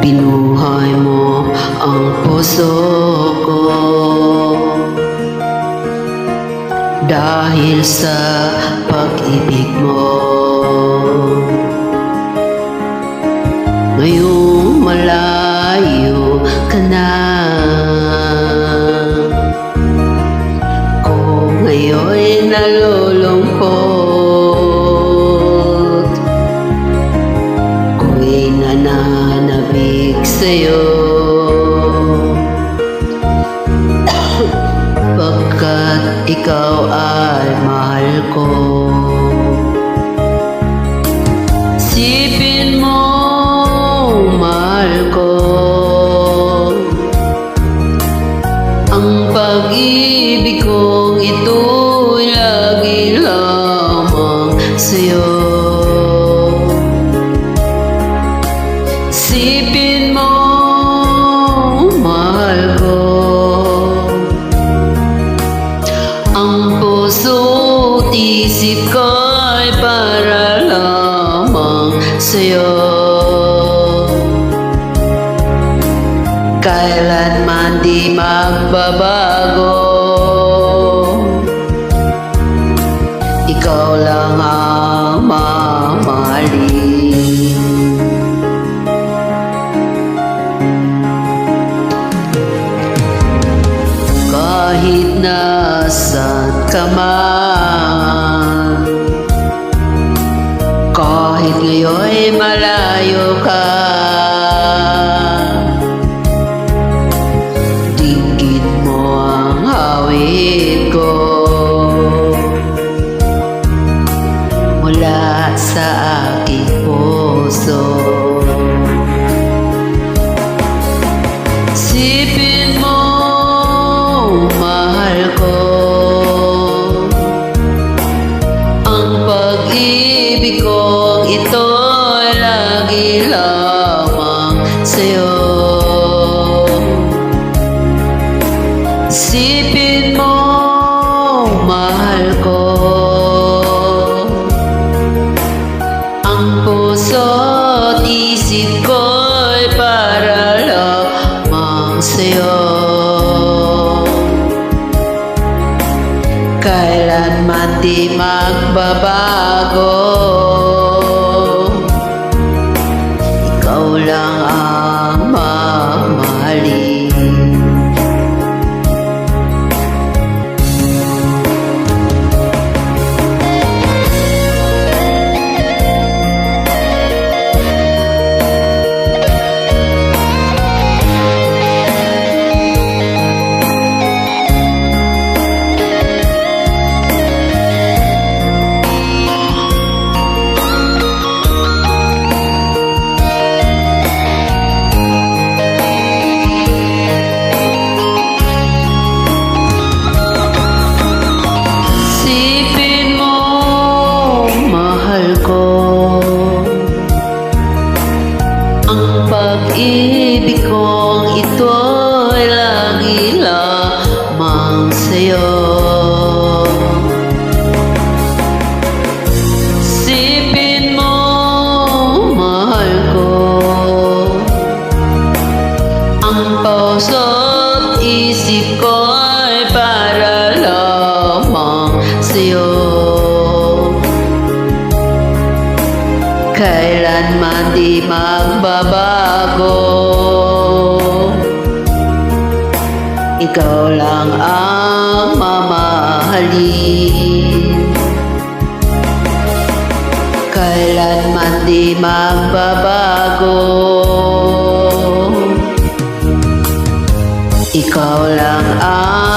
Binuhay mo ang puso ko. Dahil sa pag-ibig mo. Ngayong malayo ka sa'yo. Pagkat ikaw ay mahal ko. Sipin mo, mahal ko. Ang pag-ibig kong ito'y lagi lamang sa'yo. Sipin isip ko'y para lamang sa'yo. Kailanman di magbabago Ngayon'y malayo ka. Dinggin mo ang awit ko. Mula sa aking puso. Sipin mo, mahal ko. Ang pag-ibig Sipin mo, mahal ko. Ang puso't isip ko'y para lamang sa'yo. Kailanman di magbabago pag-ibig kong ito'y lagi lamang sa'yo. Sipin mo, mahal ko Ang puso't isip ko'y para lamang sa'yo. Kailanman di magbabago. Ikaw lang ang mamahalin. Kailanman di magbabago. Ikaw lang ang